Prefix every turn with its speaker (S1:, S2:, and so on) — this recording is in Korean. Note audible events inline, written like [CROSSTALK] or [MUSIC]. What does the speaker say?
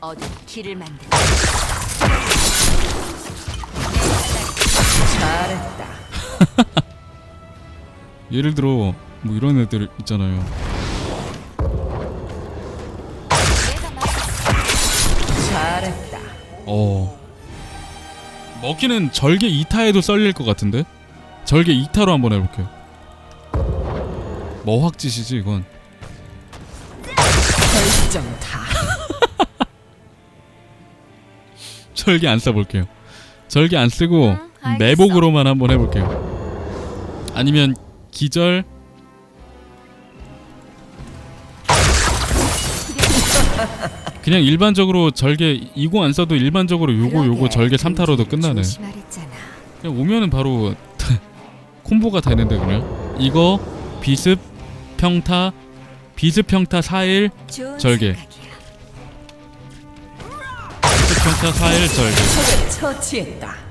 S1: 어둠 길을 만든
S2: 잘했다. [LAUGHS]
S3: 예를 들어 뭐 이런 애들 있잖아요.
S1: 내가
S2: 잘했다.
S3: 어. 먹기는 절개 2타에도 썰릴 것 같은데? 절개 2타로 한번 해볼게요. 뭐 확짓이지 이건?
S2: 결정타.
S3: 절개 안 써볼게요. 절개 안 쓰고
S1: 응, 알겠어.
S3: 매복으로만 한번 해볼게요. 아니면 기절 그냥 일반적으로 절개 이거 안 써도 일반적으로 요거 요거 절개 3타로도 끝나네. 그냥 오면은 바로 [LAUGHS] 콤보가 되는데 그냥 이거 비습 평타 비습 평타 4일
S1: 좋은
S3: 절개. 평타 4일 절개
S2: 적을 처치했다.